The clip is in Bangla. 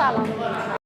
সালাম।